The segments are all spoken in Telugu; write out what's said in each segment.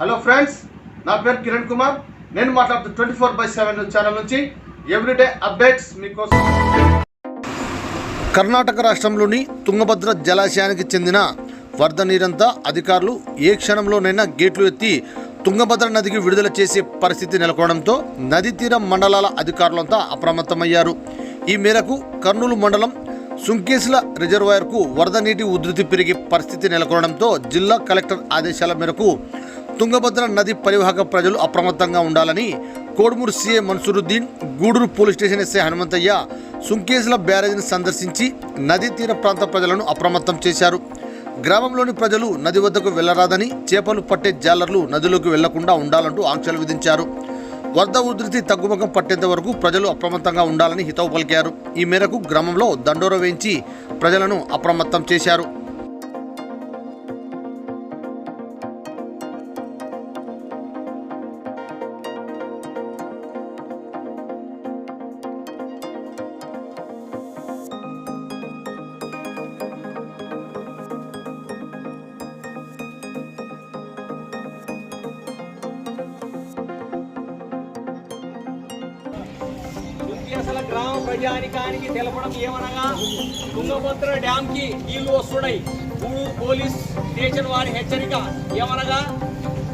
హలో ఫ్రెండ్స్ నా పేరు కిరణ్ కుమార్. నేను మాట్లాడుతూ twenty four by seven channel నుంచి ఎవ్రీడే అప్డేట్స్ మీకోసం. కర్ణాటక రాష్ట్రంలోని తుంగభద్ర జలాశయానికి చెందిన వరద నీరంతా అధికారులు ఏ క్షణంలోనైనా గేట్లు ఎత్తి తుంగభద్ర నదికి విడుదల చేసే పరిస్థితి నెలకొనడంతో నదీ తీర మండలాల అధికారులంతా అప్రమత్తమయ్యారు. ఈ మేరకు కర్నూలు మండలం సుంకేసుల రిజర్వాయర్కు వరద నీటి ఉధృతి పెరిగే పరిస్థితి నెలకొనడంతో జిల్లా కలెక్టర్ ఆదేశాల మేరకు తుంగభద్ర నది పరివాహక ప్రజలు అప్రమత్తంగా ఉండాలని Kodumur CA Mansuruddin Gudur police station SI Hanumanthaiah Sunkesula బ్యారేజీని సందర్శించి నదీ తీర ప్రాంత ప్రజలను అప్రమత్తం చేశారు. గ్రామంలోని ప్రజలు నది వద్దకు వెళ్ళరాదని చేపలు పట్టే జాలర్లు నదిలోకి వెళ్ళకుండా ఉండాలంటూ ఆంక్షలు విధించారు. వరద ఉధృతి తగ్గుముఖం పట్టేంత వరకు ప్రజలు అప్రమత్తంగా ఉండాలని హితవు పలికారు. ఈ మేరకు గ్రామంలో దండోర వేయించి ప్రజలను అప్రమత్తం చేశారు. ప్రజానికానికి తెలపడం ఏమనగా తుంగభద్ర డ్యామ్కి నీళ్ళు వస్తున్నాయి. గూడూరు పోలీస్ స్టేషన్ వారి హెచ్చరిక ఏమనగా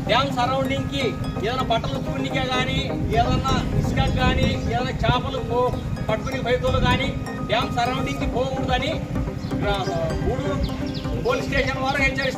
డ్యామ్ సరౌండింగ్కి ఏదైనా బట్టలు తున్నికే కానీ ఏదన్నా ఇసుక కానీ ఏదైనా చేపలు పో పట్టుకునే బయటలు కానీ డ్యామ్ సరౌండింగ్కి పోకూడదని గూడూరు పోలీస్ స్టేషన్ వారు హెచ్చరిస్తారు.